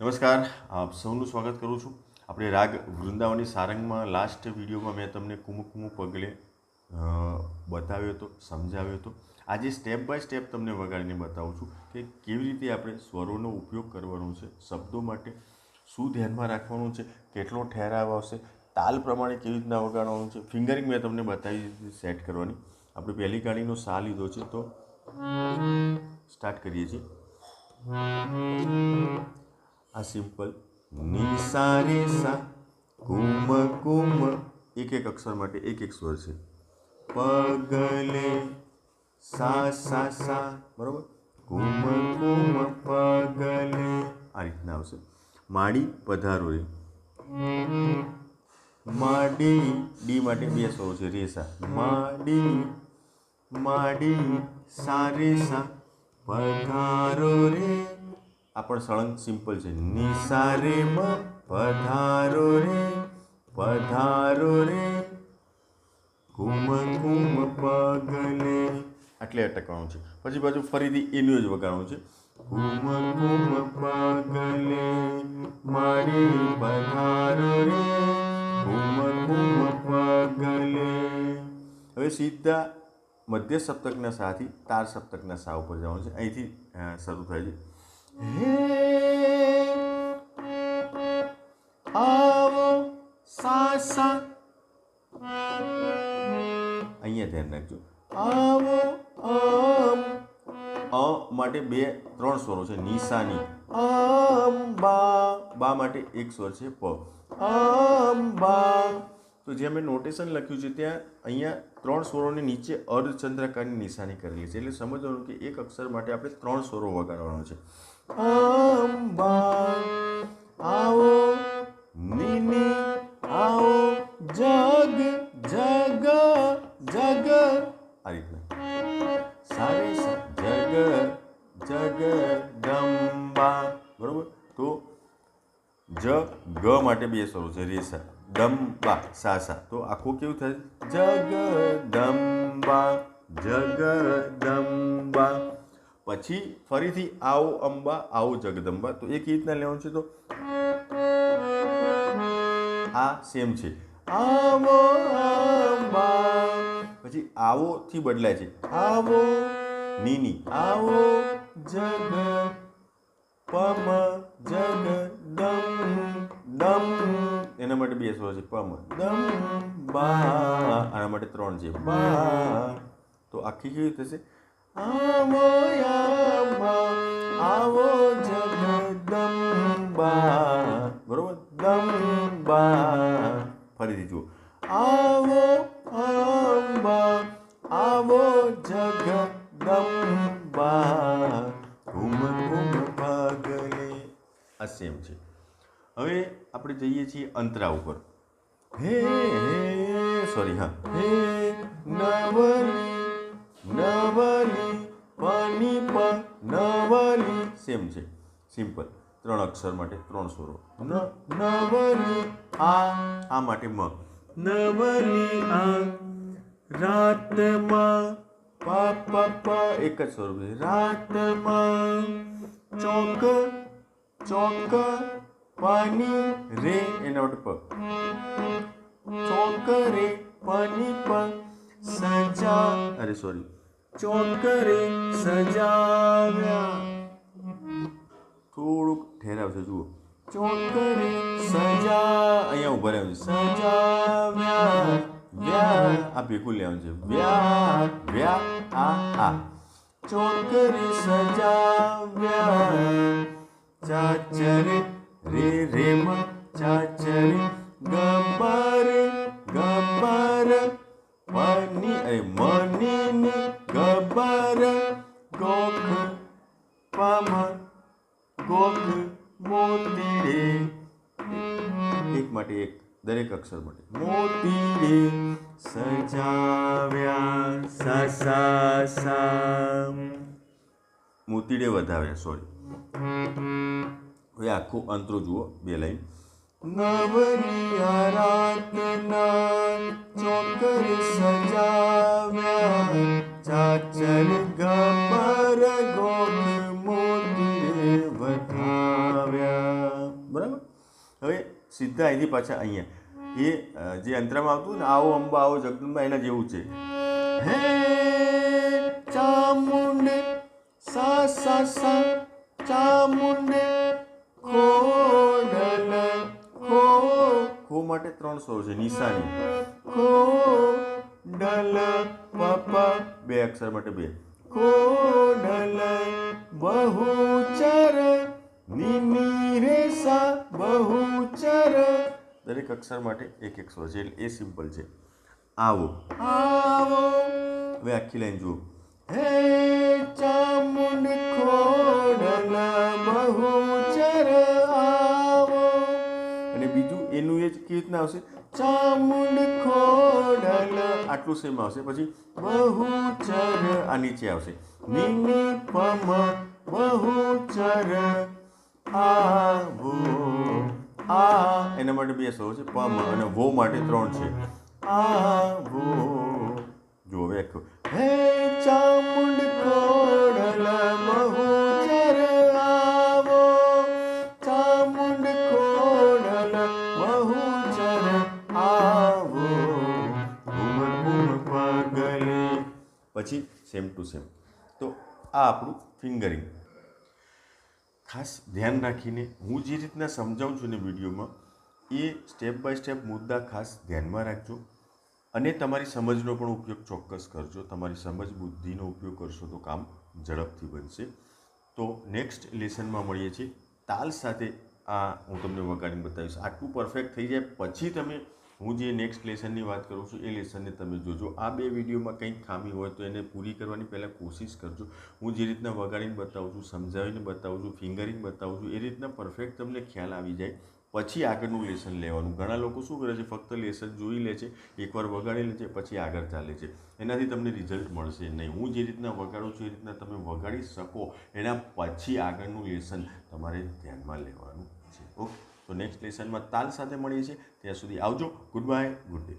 નમસ્કાર, આપ સૌનું સ્વાગત કરું છું. આપણે રાગ વૃંદાવની સારંગમાં લાસ્ટ વિડીયોમાં મેં તમને કુમુ કુમુ પગલે બતાવ્યો હતો, સમજાવ્યો હતો. આજે સ્ટેપ બાય સ્ટેપ તમને વગાડીને બતાવું છું કે કેવી રીતે આપણે સ્વરોનો ઉપયોગ કરવાનો છે, શબ્દો માટે શું ધ્યાનમાં રાખવાનું છે, કેટલો ઠેરાવ આવશે, તાલ પ્રમાણે કેવી રીતના વગાડવાનું છે ફિંગરિંગ મેં તમને બતાવી દીધી સેટ કરવાની. આપણે પહેલી ગાડીનો સા લીધો છે, તો સ્ટાર્ટ કરીએ છીએ. આ સિમ્પલની સા રે સા કુમ કુમ. એક એક અક્ષર માટે એક એક સ્વર છે. પગલે સા સા સા. બરોબર? કુમ કુમ, પગલે. આ રીતના આવશે. માડી, પધારો રે. માડી, ડી માટે બે સ્વરો છે, રેસા. માડી માડી સા રે સા પધારો રે. આ પણ સળંગ સિમ્પલ છે. નિસારે માં પધારો રે પધારો રે. કુમ કુમ પગલે. આટલે અટકવાનું છે. પછી બાજુ ફરીથી એનું જ વગાડવાનું છે. કુમ કુમ પગલે. મારી પધારો રે કુમ કુમ પગલે. હવે સીધા મધ્ય સપ્તકના સાથી તાર સપ્તકના સા ઉપર જવાનું છે. અહીંથી શરૂ થાય છે. સા અહીંયા ધ્યાન રાખજો. આવો આમ. અ માટે બે ત્રણ સ્વરો છે નિશાની. આમ બા બા માટે એક સ્વર છે પ. આમ બા તો જે મેં નોટેશન લખ્યું છે ત્યાં અહીંયા ત્રણ સ્વરોની નીચે અર્ધચંદ્રાકારની નિશાની કરેલી છે. એટલે સમજવાનું કે એક અક્ષર માટે આપણે ત્રણ સ્વરો વગાડવાનો છે. અંબા આવો, નીની આવો, જગ જગ જગ. સારે સા જગ ડંબા. બરોબર? તો જ, ગ માટે બે સ્વરો છે રેસા ડંબા, સા સા. તો આખું કેવું થાય? જગદંબા જગદંબા પછી ફરીથી આવો અંબા, આવો જગદંબા. તો એક રીતના લેવાનું છે તો? આ સેમ છે. આવો અંબા. પછી આવો થી બદલાય છે. આવો નીની. આવો જગ પમ જગ દમ દમ એના માટે બે સ્વર છે. પમ દમ બા આના માટે ત્રણ છે. બા તો આખી કેવી થશે? આવો જગદંબા બરોબર દંબા ફરીથી જુઓ. આવો અંબા, આવો જગદંબા. ઘુમ ઘુમ પગલે આ સેમ છે. હવે આપણે જઈએ છીએ અંતરા ઉપર. હે સોરી, હા. હે, નવરી નવલી પની પ નવલી. સેમ છે. સિમ્પલ ત્રણ અક્ષર માટે ત્રણ સ્વરો. ન નવલી આ આ માટે મ. નવલી આ. રાતમાં. પા પા પા એક જ સ્વરૂપ છે રાતમાં. ચોક ચોક પાની રે એના માટે પ. ચોક રે પાની પ. સજા. અરે સોરી ચોકરે સજાવ્યા. થોડુંક ઠેરાવશે જુઓ. ચોકરે સજા અહીંયા ઊભા રહેવાનું સજાવ્યા. વ્યા. આ ભેગું લેવાનું છે. વ્યા. વ્યા. આ આ. ચોકરે સજાવ્યા. ચાચરે રે રે મ ચાચરે ગબર ગબર મની મની ગબ્બર ગોખ પમ ગોખ મોતીડે એક માટે એક દરેક અક્ષર માટે. મોતીડે સજાવ્યા સા મોતીડે વધાવ્યા સોરી હવે આખું અંતરો જુઓ બે લાઈન. નવરી રાતના સીધા અહીંથી પાછા અહીંયા. એ જે અંતરામાં આવતું ને, આવો અંબા, આવો જગદંબા, એના જેવું છે. હે ચામુંડે, સા સા સા, ચામુંડ ખો ખો માટે ત્રણ સ્વરો છે, નિશાની. ખો ડલ પપ બે અક્ષર માટે બે. ખોડલ, બહુચર નિની રે સા બહુચર દરેક અક્ષર માટે એક એક સ્વર છે. એટલે એ સિમ્પલ છે. આવો. આવો. હવે આખી લાઈન જુઓ. હે ચામુંડ ખોડલ બહુચર આવો. અને બીજું એનું એ જ કેવી રીતના આવશે? ચામુંડ ખોડલ આટલું સેમ આવશે. પછી બહુચર આ નીચે આવશે. નિમ પમ બહુચર આવો. એના માટે બે સ્વરો છે, પ અને વો માટે ત્રણ છે. આવો જો હવે આખું. હે ચામુંડ ખોડલ બહુચર આવો. ચામુંડ ખોડલ બહુચર આવો. ઘૂમ ઘૂમ પગલે. પછી સેમ ટુ સેમ તો આ આપણું ફિંગરિંગ ખાસ ધ્યાન રાખીને હું જે રીતના સમજાવું છું ને વિડીયોમાં એ સ્ટેપ બાય સ્ટેપ મુદ્દા ખાસ ધ્યાનમાં રાખજો અને તમારી સમજનો પણ ઉપયોગ ચોક્કસ કરજો. તમારી સમજ, બુદ્ધિનો ઉપયોગ કરશો તો કામ ઝડપથી બનશે. તો નેક્સ્ટ લેસનમાં મળીએ છીએ. તાલ સાથે આ હું તમને વગાડીને બતાવીશ. આટલું પરફેક્ટ થઈ જાય પછી તમે હું જે નેક્સ્ટ લેસનની વાત કરું છું એ લેસનને તમે જોજો. આ બે વિડીયોમાં કંઈક ખામી હોય તો એને પૂરી કરવાની પહેલાં કોશિશ કરજો. હું જે રીતના વગાડીને બતાવું છું, સમજાવીને બતાવું છું ફિંગરિંગ બતાવું છું એ રીતના પરફેક્ટ તમને ખ્યાલ આવી જાય. પછી આગળનું લેસન લેવાનું. ઘણા લોકો શું કરે છે? ફક્ત લેસન જોઈ લે છે, એકવાર વગાડી લે છે, પછી આગળ ચાલે છે. એનાથી તમને રિઝલ્ટ મળશે નહીં. હું જે રીતના વગાડું છું એ રીતના તમે વગાડી શકો. એના પછી આગળનું લેસન તમારે ધ્યાનમાં લેવાનું છે. ઓકે? તો નેક્સ્ટ લેસનમાં તાલ સાથે મળીએ છીએ. ત્યાં સુધી આવજો. Good bye good day